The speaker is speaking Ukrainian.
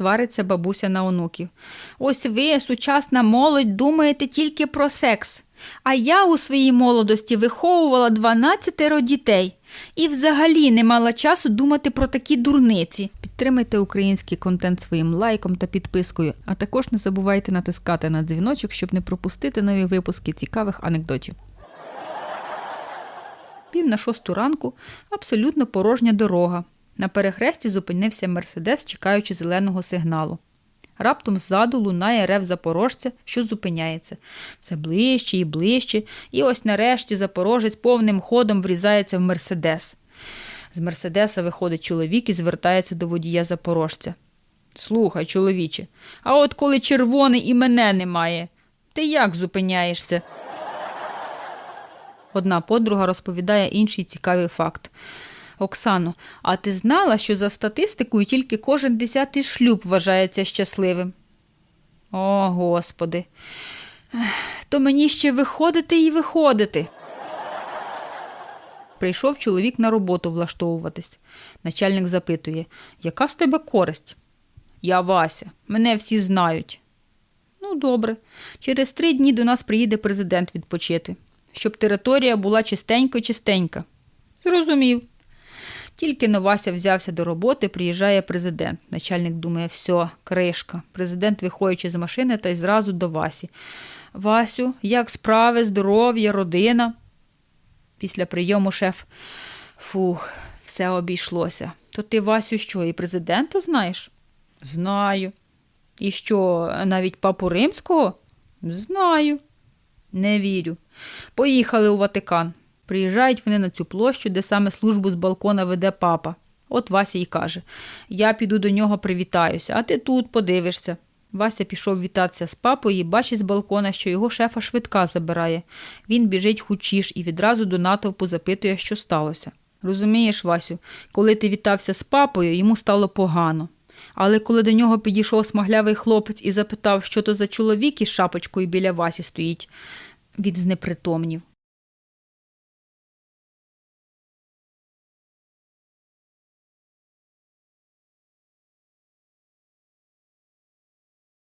свариться бабуся на онуків. Ось ви, сучасна молодь, думаєте тільки про секс. А я у своїй молодості виховувала 12 дітей і взагалі не мала часу думати про такі дурниці. Підтримайте український контент своїм лайком та підпискою, а також не забувайте натискати на дзвіночок, щоб не пропустити нові випуски цікавих анекдотів. Пів на шосту ранку абсолютно порожня дорога. На перехресті зупинився мерседес, чекаючи зеленого сигналу. Раптом ззаду лунає рев запорожця, що зупиняється. Все ближче і ближче, і ось нарешті запорожець повним ходом врізається в мерседес. З мерседеса виходить чоловік і звертається до водія запорожця. Слухай, чоловіче, а от коли червоний і мене немає, ти як зупиняєшся? Одна подруга розповідає інший цікавий факт. Оксано, а ти знала, що за статистикою тільки кожен десятий шлюб вважається щасливим? О, Господи. То мені ще виходити і виходити. Прийшов чоловік на роботу влаштовуватись. Начальник запитує, яка з тебе користь? Я Вася, мене всі знають. Ну, добре. Через три дні до нас приїде президент відпочити, щоб територія була чистенько-чистенька. Зрозумів. Тільки но Вася взявся до роботи, приїжджає президент. Начальник думає, все, кришка. Президент, виходячи з машини, та й зразу до Васі. Васю, як справи, здоров'я, родина? Після прийому шеф. Фух, все обійшлося. То ти, Васю, що, і президента знаєш? Знаю. І що, навіть папу римського? Знаю. Не вірю. Поїхали у Ватикан. Приїжджають вони на цю площу, де саме службу з балкона веде папа. От Вася й каже: Я піду до нього привітаюся, а ти тут подивишся. Вася пішов вітатися з папою і бачить з балкона, що його шефа швидка забирає. Він біжить хучіш і відразу до натовпу запитує, що сталося. Розумієш, Васю, коли ти вітався з папою, йому стало погано. Але коли до нього підійшов смаглявий хлопець і запитав, що то за чоловік із шапочкою біля Васі стоїть, він знепритомнів.